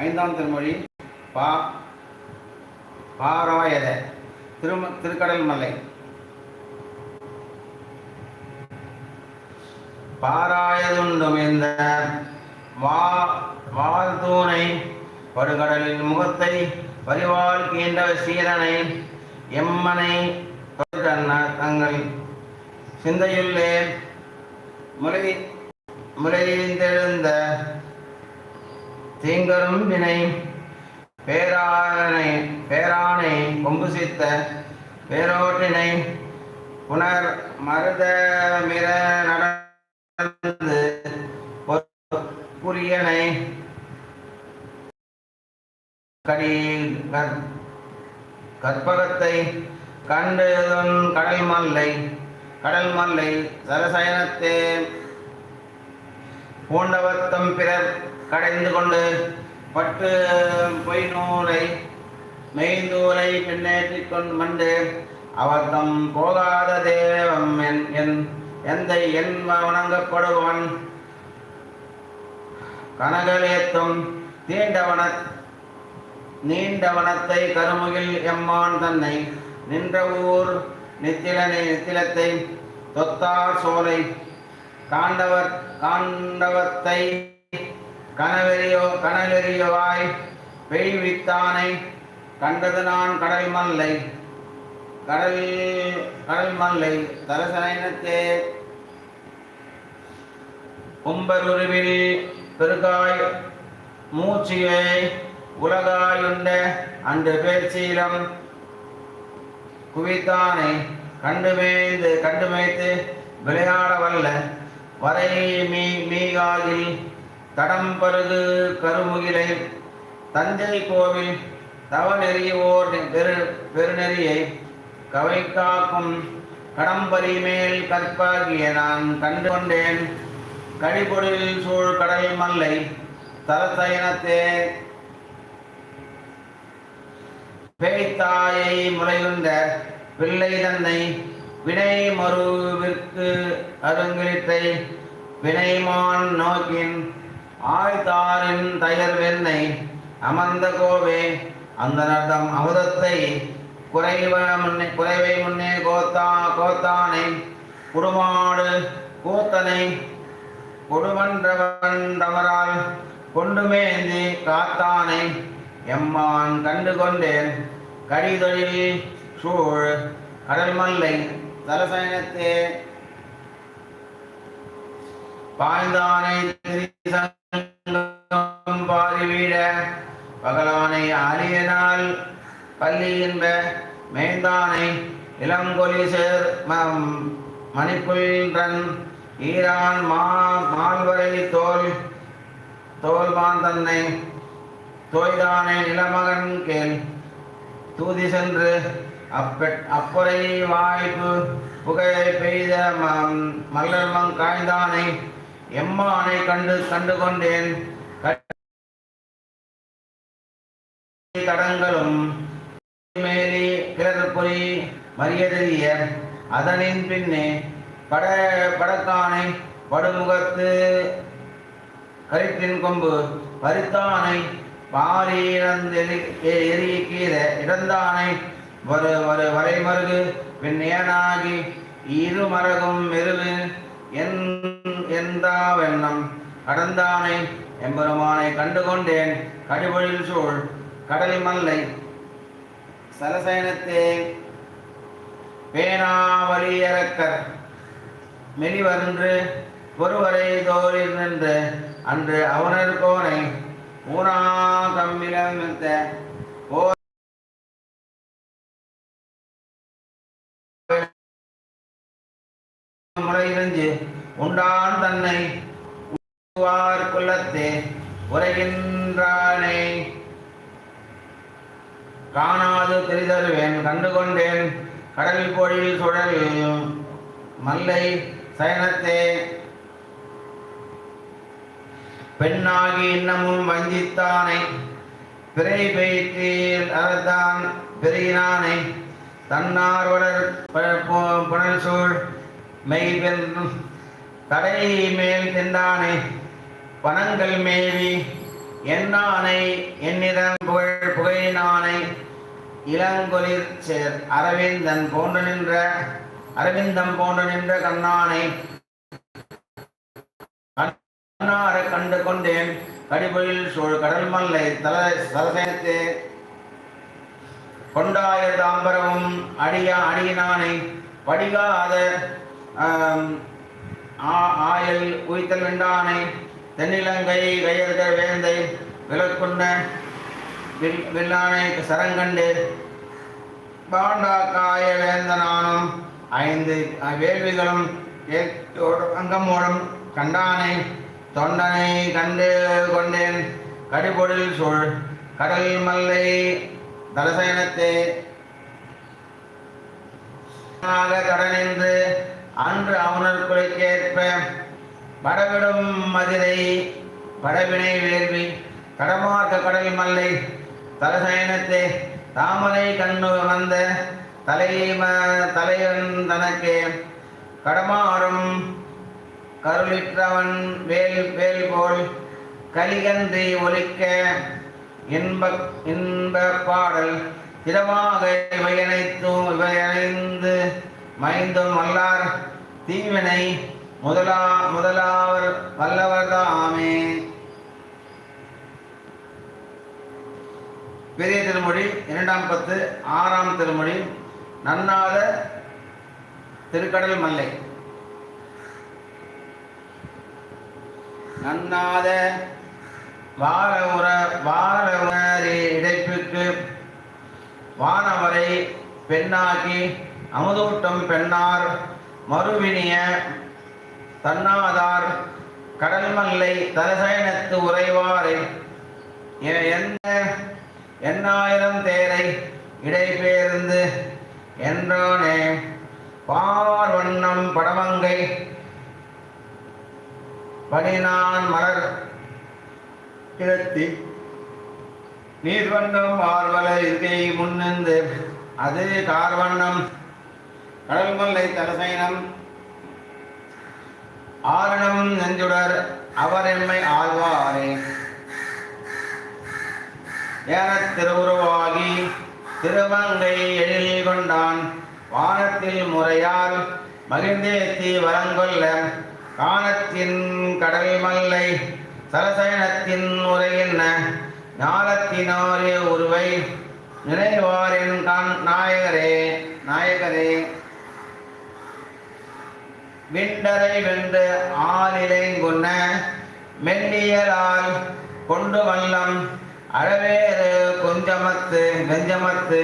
ஐந்தாம் திருமொழி பா பாராயத திரும திருக்கடல் மலை. பாராயதுண்டுமேந்த வா வாழ்தூனை படுகடலின் முகத்தை பரிவாள் கீண்ட சீரனை எம்மனை தங்கள் சிந்தையுள்ளே முறை முறைந்தெழுந்த தீங்கரும் வினை. பேரானை பேரானை கொம்பு சித்த பேரோட்டினை புனர் மருத மிர நடந்து புரியனை கடி கற்- கற்பகத்தை கண்டு கடல் மல்லை கடல் மல்லை சரசயனத்தே பூண்டவத்தம் பிறர் கடைந்து கொண்டு பட்டு பொய் நூலை மெய்ந்தூரை பின்னேற்றிக் கொண்டு மண்டு அவர்தம் போகாத தேவம் என் என் எந்த என் வணங்கப்படுவன் கனகலேத்தும் தீண்டவன நீண்டவனத்தை கருமுகில் எம்மான் தன்னை நின்ற ஊர் நித்திலனை நித்திலத்தை தொத்தார் சோலை. காண்டவர் காண்டவத்தை கனவெறியோ கனலெறியவாய் பெய்வித்தானை கண்டது நான் கடல் மல்லை. கடல் கடல் மல்லை. தரசனைனத்தே கும்பருருவில் பெருகாய் மூச்சியை உலகாயுண்ட அன்று பேர்ச்சீலம் குவித்தானை கண்டுமேய்ந்து கண்டுமேய்த்து விளையாட வல்ல. வரை மீ மீகாகில் கடம்பருது கருமுகிலை தஞ்சை கோவில் தவநெறியோர் பெரு பெருநெறியை கவை காக்கும் கடம்பரி மேல் கற்பாகிய நான் கண்டு கொண்டேன் கடிபொழில் சூழ் கடல் மல்லை தலசயனத்தே பேய்த்தாயை முறையுண்ட பிள்ளை தன்னை வினை மறுவிற்கு அருங்கிலிட்டை வினைமான் நோக்கின் ஆய்தாரின் தயர் வெண்ணை அமர்ந்த கோவே அந்த நர்தம் அமுதத்தை குறைவ முன்னே குறைவை முன்னே கோத்தா கோத்தானை குடுமாடு கூத்தனை கொடுமன்றவன் தவறால் கொண்டுமேந்தி காத்தானை எம்மான் கண்டு கொண்டேன். கடிதொழில் சூழ் கடல் மல்லை தலசயனத்தே. பாய்ந்தானை பாரிவீட பகலானை ஆலியனால் பள்ளி என்ப மேந்தானை இளங்கொலி சேர் ம- மணிப்புல்றன் ஈரான் மா மால்வரை தோல் தோல்வான் தன்னை தோய்தானே நிலமகன் கேள். தூதி சென்று அப்பெட் அப்புறை வாய்ப்பு புகையை பெய்த ம- மல்லர்மங் காய்ந்தானை எம்மானை கண்டு கண்டு கொண்டேன். தடங்களும் மேலே கிளறுபொறி மரியதெரிய அதனின் பின்னே பட படத்தானை படுமுகத்து கரித்தின் கொம்பு பறித்தானை பாரி இழந்தெறி எரிய கீர இடந்தானை ஒரு ஒரு வரைமருகு பின்னேனாகி இரு மரகும் மெருவு என் எந்தாவெண்ணம் கடந்தானை எம்பெருமானை கண்டுகொண்டேன். கடிபொழில் சூழ் கடல் மல்லை சரசயனத்தே பேனாவலியரக்கர் மெலிவன்று ஒருவரை தோழில் நின்று அன்று அவனர் கோனை ஊனா கம்மிலமித்த உண்டான் தன்னை. உவார் குலத்தே உரைகின்றானே. காணாது தெரிதருவேன் கண்டுகொண்டேன். கடல் பொழில் சுழல் மல்லை சயனத்தே. பெண்ணாகி இன்னமும் வஞ்சித்தானை. பிறை பெய்தீர் அறத்தான் பெருகினானை. தன்னார்வலர் புனல் சூழ் மெய் பெண் தடை மேல் திண்டானை பனங்கள் மேவி என்னானை என்னிடம் புகழ் புகையினானை இளங்கொலிர் சேர் அரவிந்தன் போன்று நின்ற அரவிந்தம் போன்று நின்ற கண்ணானை. கண்ணார கண்டு கொண்டேன் கடிபொழில் சூழ் கடல் மல்லை தல சலசயத்தே கொண்டாய தாம்பரமும் அடியா அடியினானை படிகாத ஆ- ஆயல் உய்த்தல் வெண்டானை தென்னிலங்கை கையெழுத வேந்தை விலக்குண்ட வில் வில்லானை சரங்கண்டு பாண்டா காய வேந்தனானும் ஐந்து வேள்விகளும் அங்கமோடும் கண்டானை தொண்டனை கண்டு கொண்டேன் கடிபொழில் சூழ் கடல் மல்லை தலசயனத்தே கடனின்று அன்று அவனர் குலைக்கேற்ப படவிடும் மதிரை படவினை வேள்வி கடமார்க்க கடல் மல்லை தலசயனத்தே தாமரை கண்ணு வந்த தலைம தலைவன் தனக்கே. கடமாறும் கருளிற்றவன் வேல் வேல் போல் கலிகன்றி ஒலிக்க இன்ப இன்ப பாடல் திடமாக இவையனைத்தும் இவையணைந்து மைந்தும் வல்லார். தீவினை முதலா முதலாவர் வல்லவர்தாமே பெரிய திருமொழி இரண்டாம் பத்து ஆறாம் திருமொழி நன்னாத திருக்கடல் மல்லை. நன்னாத வார உர வார உணரி இடைப்புக்கு வானவரை பெண்ணாக்கி அமுதூட்டம் பெண்ணார் மறுவினிய தன்னாதார் கடல்மல்லை தலசயனத்து உறைவாரை. எந்த எண்ணாயிரம் தேரை இடைபெயர்ந்து என்றோனே. பார் வண்ணம் படமங்கை பனினான் மலர் கிழத்தி நீர்வண்ணம் ஆர்வல இருக்கை முன்னிருந்து அது கார்வண்ணம் கடல் கொள்ளை தலசைனம் ஆரணம் நெஞ்சுடர் அவர் எம்மை ஆழ்வாரே. ஏனத் திருவுருவாகி திருவங்கை எழில் கொண்டான். வானத்தில் முறையால் மகிழ்ந்தேத்தி வரங்கொல்ல கானத்தின் கடல் மல்லை சலசயனத்தின் உரையின்ன ஞானத்தினோரே உருவை நினைவாரின் கான் நாயகரே நாயகரே. விண்டரை வென்று ஆலிலைங்குன்ன மெல்லியலால் கொண்டு வல்லம் அழவேறு கொஞ்சமத்து வெஞ்சமத்து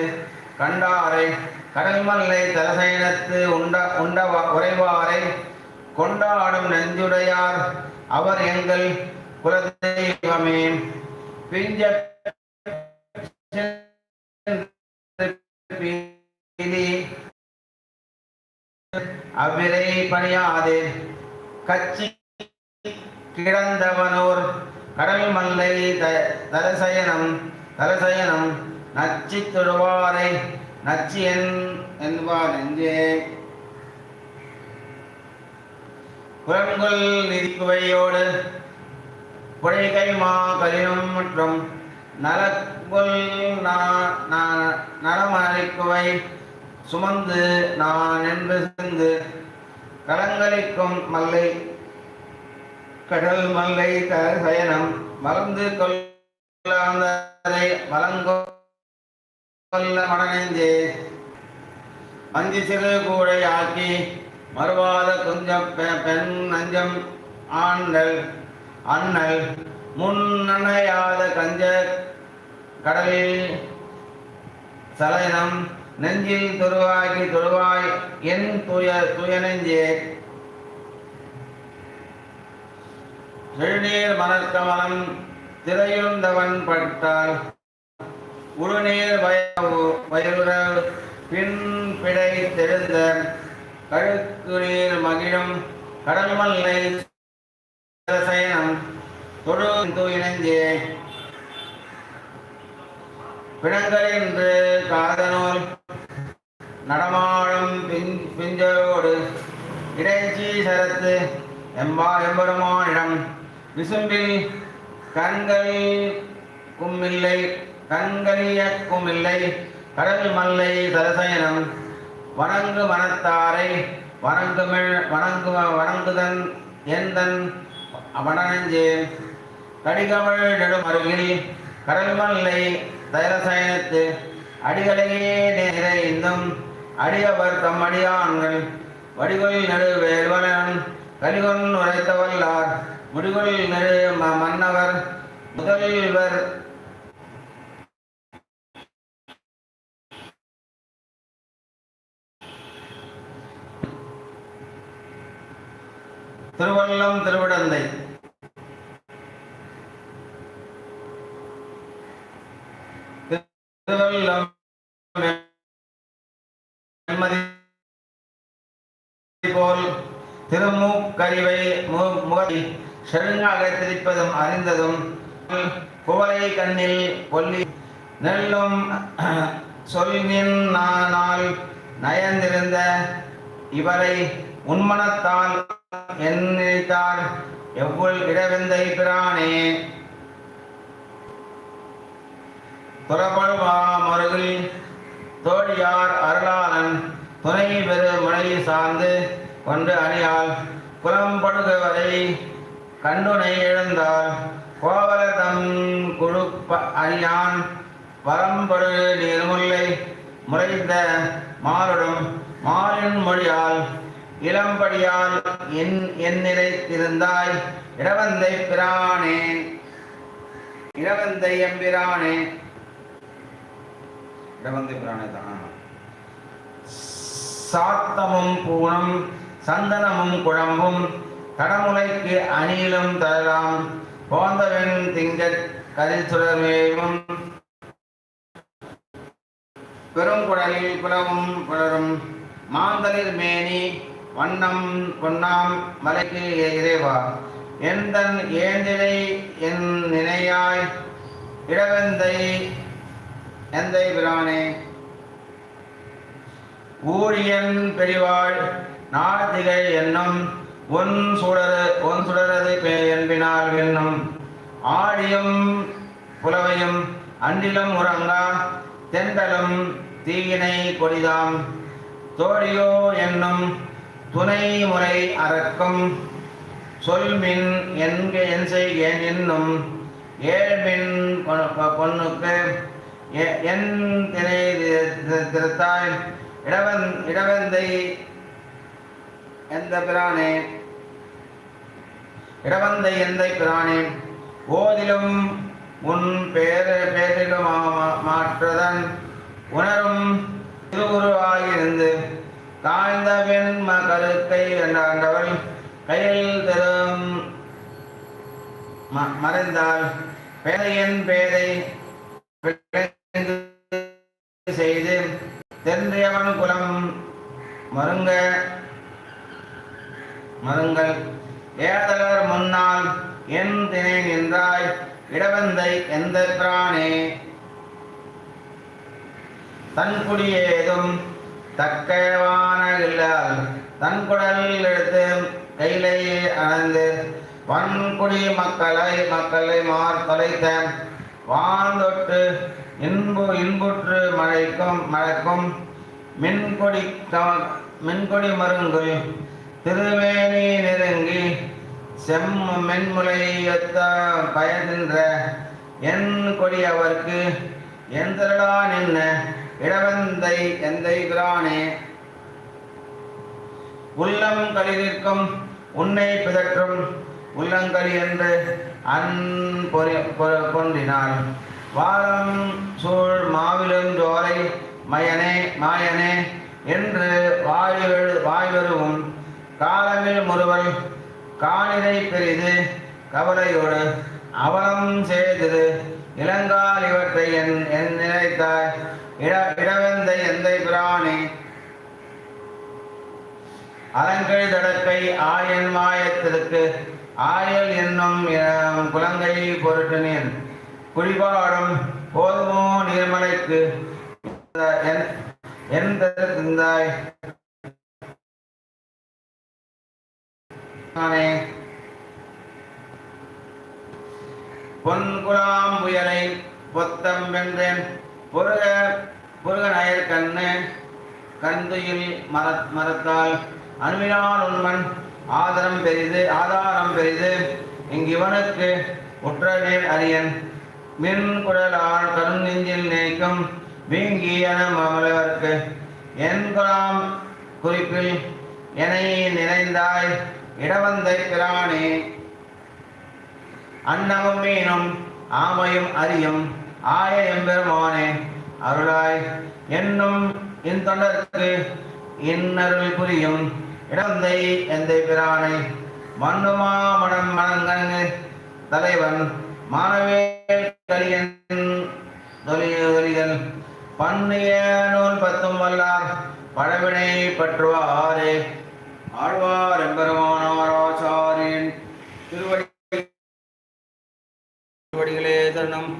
கண்டாரை கடல்மல்லை தலசைனத்து தலசயனத்து உண்ட உண்ட உறைவாரை கொண்டாடும் நெஞ்சுடையார் அவர் எங்கள் குலதெய்வமே பிஞ்ச பீலி அவ்விரை பணியாதே. கச்சி கிடந்தவனோர் கடல் மல்லை தலசயனம் தலசயனம் நச்சி தொழுவாரை நச்சி என் என்பார் நெஞ்சே குரங்குள் நிதிக்குவையோடு புழைகை மா கலினம் மற்றும் நலக்குள் நலமளிக்குவை சுமந்து நான் என்று சிந்து கலங்களிக்கும் மல்லை கடல் மல்லை சயனம் மலர்ந்து கொள்ளாந்தரை மலங்கொல்ல மடனெஞ்சே அஞ்சு சிறு கூடை ஆக்கி மறுவாத குஞ்சம் பெ- பெண் நஞ்சம் ஆண்டல் அண்ணல் முன்னணையாத கஞ்ச கடலில் சலயனம் நெஞ்சில் தொழுவாகி தொழுவாய் என் துய நெஞ்சே செழுநீர் மனக்கமலம் திரையுந்தவன் பட்டால் உருநீர் வயவு வயலுற பின் பிடை தெழுந்த கழுக்குநீர் மகிழும் கடல் மல்லை சயனம் தொழு தூயினஞ்சே. பிணங்களின்று காதனோல் நடமாடும் பின் பிஞ்சோடு இடைச்சி சரத்து எம்பா எம்பெருமானிடம் விசும்பில் கண்கள் கும்மில்லை கண்களிய இல்லை கடல் மல்லை தரசயனம் வணங்கு மனத்தாரை வணங்குமிழ் வணங்கு வணங்குதன் எந்தன் வடனஞ்சே கடிகமழ் நெடுமருகில் கடல் மல்லை தயலசயனத்து அடிகளையே நிறைந்தும் அடியவர் தம் அடியான்கள். வடிகொள் நெடு வேல்வலன் கலிகொன் உரைத்த வல்லார் முடிகொள் நெடு ம- மன்னவர். முதல்வர். திருவள்ளம் திருவிடந்தை திருவள்ளம் வெண்மதி போல் திருமூக்கழிவை மு- முகத்தை திரிப்பதும் அறிந்ததும் குவரை கண்ணில் கொல்லி நெல்லும் சொல்லின் நாள் நயந்திருந்த இவரை உன்மனத்தால் நினைத்தார் எவ்வள் இடவெந்தை பிரானே. துறப்படுவா மருகில் தோழியார் அருளாளன் துணை பெரு முனை சார்ந்து கொண்டு அணியால் புலம்படுகவரை கண்டுனை எழுந்தார் கோவலதம் குழு குழுப்ப அணியான் வரம்படு நீர்முல்லை முறைந்த மாறுடும் மாலின் மொழியால் இளம்படியால் என் எந்நிலைத்திருந்தாய் இடவந்தை பிரானே இடவந்தை எம்பிரானே. இடவந்தை பிரானே தான்? சாத்தமும் பூணம் சந்தனமும் குழம்பும் கடமுலைக்கு அணியிலும் தரலாம். போந்தவன் திங்க கதிர் சுடர்மேவும் பெருங்குடலில் புலவும் புலரும். மாந்தலில் மேனி வண்ணம் பொன்னாம் மலைக்கு இறைவா. எந்தன் ஏந்திலை என் நினையாய்? இடவெந்தை எந்தை பிரானே? ஊழியன் பெரிவாள் நாடதிகை என்னும் ஒன் சுடரு ஒன் சுடரது என்பினால் என்னும் ஆடியும் புலவையும் அன்றிலும் உறங்கா தெண்டலும் தீயினை கொடிதாம். தோழியோ என்னும் துணை முறை அறக்கும். சொல்மின் என்க என் செய்கேன் என்னும் ஏழ்மின் பொ- என் திரை திருத்தாய் இடவன் இடவந்தை எந்த பிரானே? இடவந்த எந்த பிரானே? ஓதிலும் உன் பேர பேரிலும் மா- உணரும் திருவுருவாயிருந்து தாழ்ந்த பெண் கருத்தை என்றாண்டவள் கையில் தரும். ம- மறைந்தால் பேதையின் பேதை செய்து தென்றியவன் குலம் மருங்க மருங்கள் ஏதலர் முன்னால் என் தினை நின்றாய் இடவந்தை எந்த பிரானே? தன்குடி ஏதும் தக்கவான இல்லால் தன்குடல் எடுத்து கையிலே அணந்து வன்குடி மக்களை மக்களை மார் தொலைத்த வாழ்ந்தொட்டு இன்பு இன்புற்று மழைக்கும் மழைக்கும் மின்கொடி மின்கொடி மருங்கு திருவேணி நெருங்கி செம் மென்முலையொத்த பயதின்ற என் கொடி அவர்க்கு எந்திரடா நின்ன இடவந்தை எந்தை பிரானே? உள்ளம் களிரிற்கும் உன்னை பிதற்றும் உள்ளங்களி என்று அன் பொறி- பொ- வாரம் சூழ் மாவிலும் ஜோலை மயனே மாயனே என்று வாயு வாய்வருவும் காலமில் முறுவல் காணிரை பெரிது கவலையோடு அவலம் செய்தது இளங்கால் இவற்றை என் என் நினைத்தாய் இட இடவெந்தை எந்தை பிராணி அலங்கை தடக்கை ஆயன் மாயத்திற்கு ஆயல் என்னும் இளம் குலங்கை பொருட்டினேன் குடிபாடும் போதுமோ நீர்மலைக்கு என்- என் பொன்குலாம் புயலை பொத்தம் வென்றேன். புருக புருகநயர் கண்ணு கந்துயில் மர மரத்தால் அன்பினால் உண்மன் ஆதரம் பெரிது ஆதாரம் பெரிது. இங்கிவனுக்கு உற்றவேல் அரியன். மின் குழலால் கருநெஞ்சில் நினைக்கும் வீங்கியன மமலவர்க்கு என் குலாம் குறிப்பில் என்னை நிறைந்தாய் இடவந்தை பிரானே. அன்னமும் மீனும் ஆமையும் அரியும் ஆய எம்பெருமானே அருளாய் என்னும் என் தொண்டருக்கு இன்னருள் புரியும் இடந்தை எந்தை பிரானை. மண்ணுமா மனம் மணங்கங்கு தலைவன் மானவேல் கலியன் தொலிகள் பண்ணிய நூல் பத்தும் வல்லார் பழவினை பற்றுவாரே. ஆழ்வார் எம்பெருமானாராச்சாரியன் திருவடி திருவடிகளே தருணம்